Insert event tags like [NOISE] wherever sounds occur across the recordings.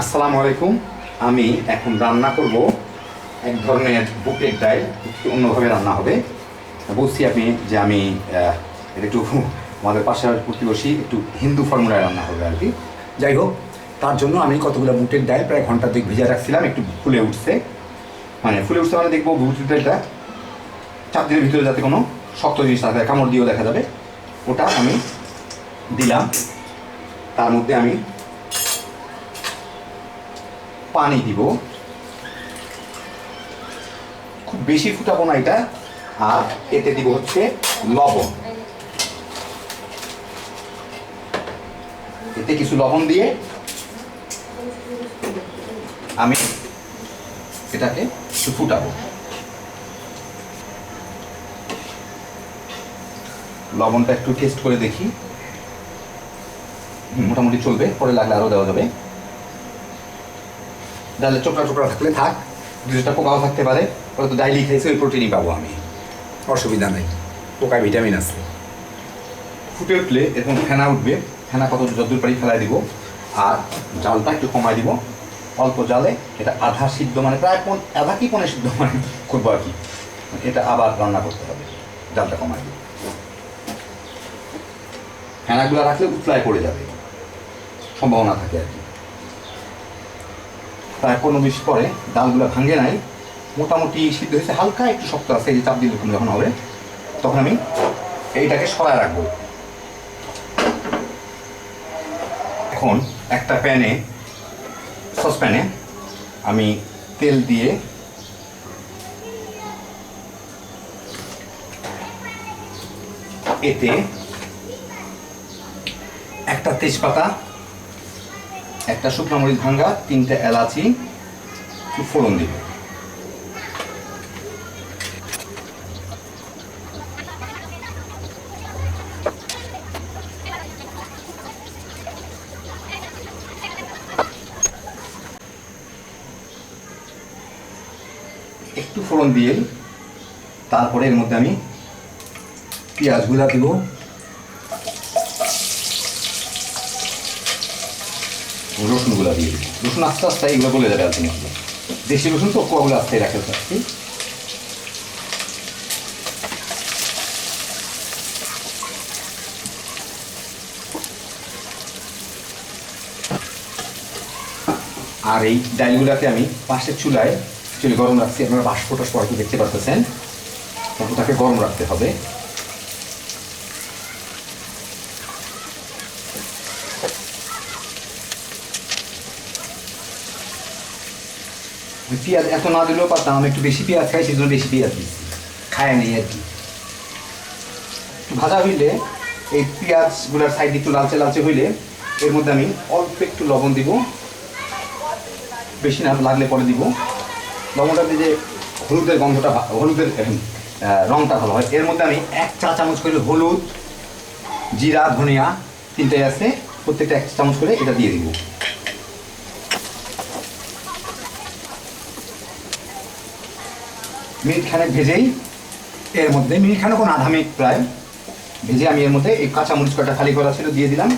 আসসালামু আলাইকুম। আমি এখন রান্না করব এক ধরনের বুকের ডাল, একটু অন্যভাবে রান্না হবে। বলছি আপনি যে আমি একটু [LAUGHS] আমাদের পাশের প্রতিবেশী একটু হিন্দু ফর্মুলায় রান্না হবে আর কি। যাই হোক, তার জন্য আমি কতগুলো বুটের ডাল প্রায় ঘণ্টা দুই ভিজে রাখছিলাম, একটু ফুলে উঠছে। মানে ফুলে উঠছে মানে দেখব বুটের ডালটা চার দিনের ভিতরে যাতে কোনো শক্ত জিনিস না থাকে, কামড় দিয়েও দেখা যাবে। ওটা আমি দিলাম। তার মধ্যে আমি পানি দিব। খুব বেশি ফুটাবো না এটা। আর এতে দিব হচ্ছে লবণ। এতে কিছু লবণ দিয়ে আমি এটাকে একটু ফুটাবো। লবণটা একটু টেস্ট করে দেখি। মোটামুটি চলবে, পরে লাগলে আরও দেওয়া যাবে। ডালে চোকরা চোকরা থাকলে থাক দুটা পোকাও থাকতে পারে। তো ডাইলি খাইছে, ওই প্রোটিনই পাবো আমি। অসুবিধা নেই, পোকায় ভিটামিন আছে। ফুটে উঠলে এরকম ফেনা উঠবে, ফেনা কত যদ্দূর পারি ফেলাই দিব। আর জালটা একটু কমাই দিব। অল্প জালে এটা আধা সিদ্ধ মানে প্রায় কোন আধা কি পনে সিদ্ধ মানে করব আর কি। এটা আবার রান্না করতে হবে, জালটা কমাই দিব। ফেনাগুলো রাখলে উতলায় পড়ে যাবে। সম্ভাবনা থাকে আর কি। প্রায় পনেরো বিশ পরে ডালগুলো ভাঙে নাই। মোটামুটি সিদ্ধ হয়েছে, হালকা একটু শক্ত আছে, এই যে চাপ দিলে যখন হবে, তখন আমি এইটাকে সরায় রাখব। এখন একটা প্যানে, সসপ্যানে আমি তেল দিয়ে এতে একটা তেজপাতা একটা শুকনো মরিচ ভাঙ্গা, তিনটে এলাচি, একটু ফোড়ন দিব। একটু ফোড়ন দিয়ে তারপরে এর মধ্যে আমি পেঁয়াজগুলা দিব রসুনগুলো দিয়ে দিই রসুন আস্তে আস্তে এগুলো বলে যাবে আলটিমেটলি দেশি রসুন তো কোয়াগুলো আস্তে রাখতে চাচ্ছি আর এই ডালগুলাতে আমি পাশের চুলায় চুলে গরম রাখছি। আপনারা বাষ্পটা সবাইকে দেখতে পারতেছেন? তাকে গরম রাখতে হবে। পেঁয়াজ এত না দিলেও পারতাম, আমি একটু বেশি পেঁয়াজ খাই সেই জন্য বেশি পেঁয়াজ দিচ্ছি খায় নেই আর কি। ভাজা হইলে এই পেঁয়াজগুলোর সাইড একটু লালচে লালচে হইলে এর মধ্যে আমি অল্প একটু লবণ দিব। বেশি না লাগলে পরে দিব। লবণটা দিয়ে যে হলুদের গন্ধটা হলুদের রংটা ভালো হয়। এর মধ্যে আমি এক চা চামচ করে হলুদ, জিরা, ধনিয়া তিনটাই আছে, প্রত্যেকটা এক চামচ করে এটা দিয়ে দিব। মিনিট ভেজেই এর মধ্যে মিনিট খানেক কোনো আধা মিনিট প্রায় ভেজে আমি এর মধ্যে এই কাঁচা মরিচ কটা খালি করা ছিল দিয়ে দিলাম।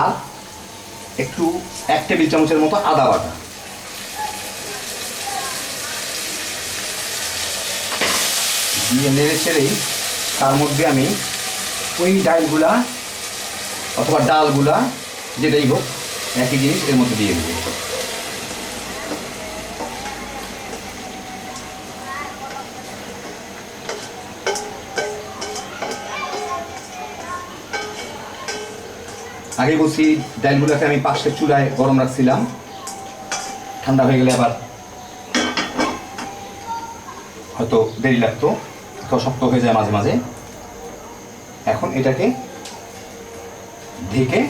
আর একটু এক টেবিল চামচের মতো আদা বাটা। দিয়ে নেড়ে ছেড়েই তার মধ্যে আমি ওই ডালগুলা অথবা ডালগুলা, যেটাই হোক, একই জিনিস এর মধ্যে দিয়ে দেবো। আগে বলছি ডালগুলোকে আমি পাশের চুলায় গরম রাখছিলাম। ঠান্ডা হয়ে গেলে আবার হয়তো দেরি লাগতো তো শক্ত হয়ে যায় মাঝে মাঝে। এখন এটাকে ঢেকে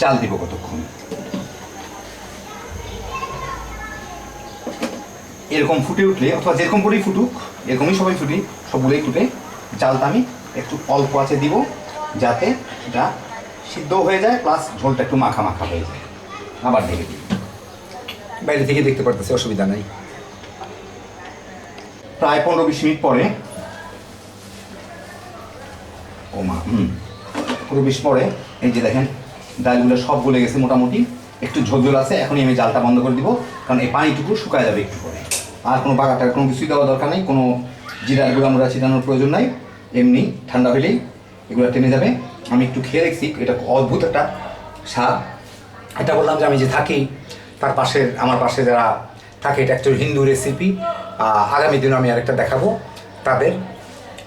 চাল দিব কতক্ষণ। এরকম ফুটে উঠলে, অথবা যেরকম করেই ফুটুক, এরকমই সবাই ফুটি সবগুলোই ফুটে। চালটা আমি একটু অল্প আছে দিব। যাতে এটা সিদ্ধ হয়ে যায় প্লাস ঝোলটা একটু মাখা মাখা হয়ে যায়। আবার ঢেকে দিই। বাইরে থেকে দেখতে পারতেছি, অসুবিধা নাই। প্রায় পনেরো বিশ মিনিট পরে, ও মা, হুম, পনেরো বিশ পরে, এই যে দেখেন, ডালগুলো সব গলে গেছে মোটামুটি। একটু ঝোল ঝোল আছে, এখনই আমি জালটা বন্ধ করে দিব, কারণ এই পানিটুকু শুকায় যাবে একটু পরে। আর কোনো বাগাটার কোনো কিছুই দেওয়া দরকার নেই, কোনো জিরার গুঁড়া মুড়া ছিটানোর প্রয়োজন নাই। এমনি ঠান্ডা হলেই এগুলো টেনে যাবে। আমি একটু খেয়ে দেখছি এটা অদ্ভুত একটা স্বাদ। এটা বললাম যে আমি যে থাকি তার পাশে আমার পাশে যারা থাকে এটা একটা হিন্দু রেসিপি আগামী দিনে আমি আরেকটা দেখাবো তাদের।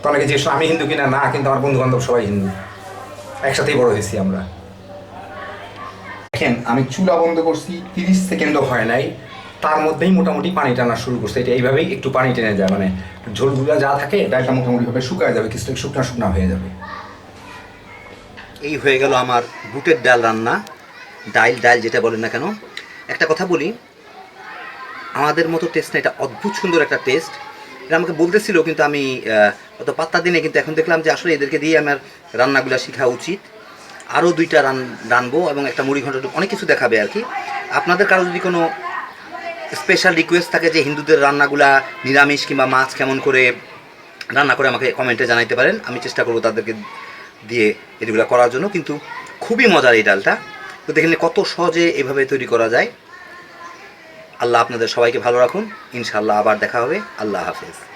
তো অনেকে করে, আমি হিন্দু কিনা? না কিন্তু আমার বন্ধু বান্ধব সবাই হিন্দু। একসাথেই বড় হয়েছি আমরা। দেখেন আমি চুলা বন্ধ করছি তিরিশ সেকেন্ডও হয় নাই। তার মধ্যেই মোটামুটি পানি টানা শুরু করছে। এটা এইভাবেই একটু পানি টেনে যায় মানে ঝোলগুলো যা থাকে ডালটা মোটামুটিভাবে শুকায় যাবে কিছুটা শুকনা শুকনা হয়ে যাবে। এই হয়ে গেল আমার বুটের ডাল রান্না। ডাইল ডাইল যেটা বলেন না কেন। একটা কথা বলি, আমাদের মতো টেস্ট না, এটা অদ্ভুত সুন্দর একটা টেস্ট। এটা আমাকে বলতেছিল, কিন্তু আমি অত পাত্তা দিনে কিন্তু এখন দেখলাম যে আসলে এদেরকে দিয়ে আমার রান্নাগুলো শেখা উচিত। আরও দুইটা রান, রানবো এবং একটা মুড়ি ঘণ্টা অনেক কিছু দেখাবে আর কি। আপনাদের কারও যদি কোনো স্পেশাল রিকোয়েস্ট থাকে যে হিন্দুদের রান্নাগুলা নিরামিষ কিংবা মাছ কেমন করে রান্না করে আমাকে কমেন্টে জানাইতে পারেন, আমি চেষ্টা করব তাদেরকে দিয়ে এগুলো করার জন্য, কিন্তু খুবই মজার এই ডালটা। তো দেখেন কত সহজে এভাবে তৈরি করা যায়। আল্লাহ আপনাদের সবাইকে ভালো রাখুন। ইনশাল্লাহ আবার দেখা হবে। আল্লাহ হাফেজ।